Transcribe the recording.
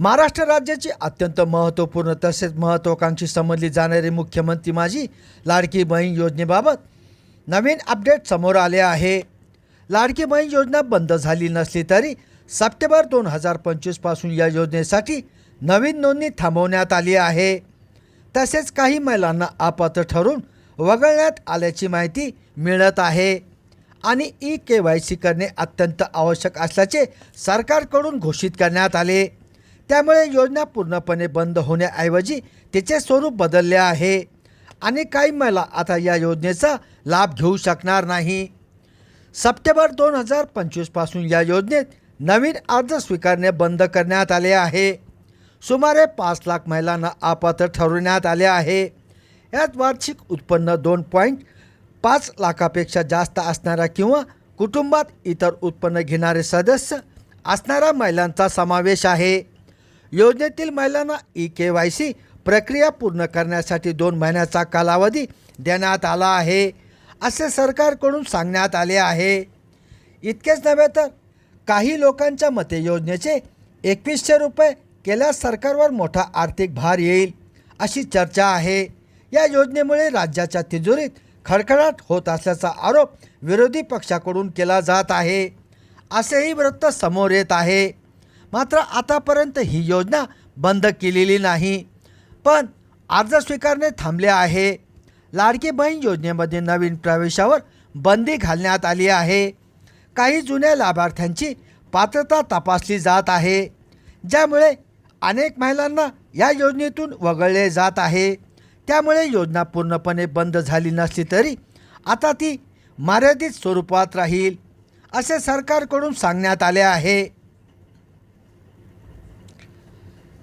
महाराष्ट्र राज्याची अत्यंत महत्त्वपूर्ण तसेच महत्त्वाकांक्षी समजली जाणारी मुख्यमंत्री माझी लाडकी बहीण योजनेबाबत नवीन अपडेट समोर आले आहे. लाडकी बहीण योजना बंद झाली नसली तरी सप्टेंबर दोन हजार पंचवीसपासून या योजनेसाठी नवीन नोंदणी थांबवण्यात आली आहे. तसेच काही महिलांना अपात्र ठरून वगळण्यात आल्याची माहिती मिळत आहे आणि ई के वाय सी करणे अत्यंत आवश्यक असल्याचे सरकारकडून घोषित करण्यात आले. त्यामुळे योजना पूर्णपणे बंद होण्याऐवजी तिचे स्वरूप बदलले आहे. आणि काही महिला आता या योजनेचा लाभ घेऊ शकणार नाही. सप्टेंबर दोन हजार पंचवीसपासून या योजनेत नवीन अर्ज स्वीकारणे बंद करण्यात आले आहे. सुमारे पाच लाख महिलांना अपात्र ठरवण्यात आले आहे. यात वार्षिक उत्पन्न दोन पॉईंट पाच लाखापेक्षा जास्त असणाऱ्या किंवा कुटुंबात इतर उत्पन्न घेणारे सदस्य असणाऱ्या महिलांचा समावेश आहे. योजनेतील महिलांना ई के वाय सी प्रक्रिया पूर्ण करण्यासाठी दोन महिन्याचा कालावधी देण्यात आला आहे असे सरकारकडून सांगण्यात आले आहे. इतकेच नव्हे तर काही लोकांच्या मते योजनेचे एकवीसशे रुपये केल्यास सरकारवर मोठा आर्थिक भार येईल अशी चर्चा आहे. या योजनेमुळे राज्याच्या तिजोरीत खडखडाट होत असल्याचा आरोप विरोधी पक्षाकडून केला जात आहे असेही वृत्त समोर येत आहे. मात्र आतापर्यंत ही योजना बंद केलेली नाही. पण अर्ज स्वीकारणे थांबले आहे. लाडकी बहीण योजनेमध्ये नवीन प्रवेशावर बंदी घालण्यात आली आहे. काही जुन्या लाभार्थ्यांची पात्रता तपासली जात आहे ज्यामुळे अनेक महिलांना या योजनेतून वगळले जात आहे. त्यामुळे योजना पूर्णपणे बंद झाली नसली तरी आता ती मर्यादित स्वरूपात राहील असे सरकारकडून सांगण्यात आले आहे.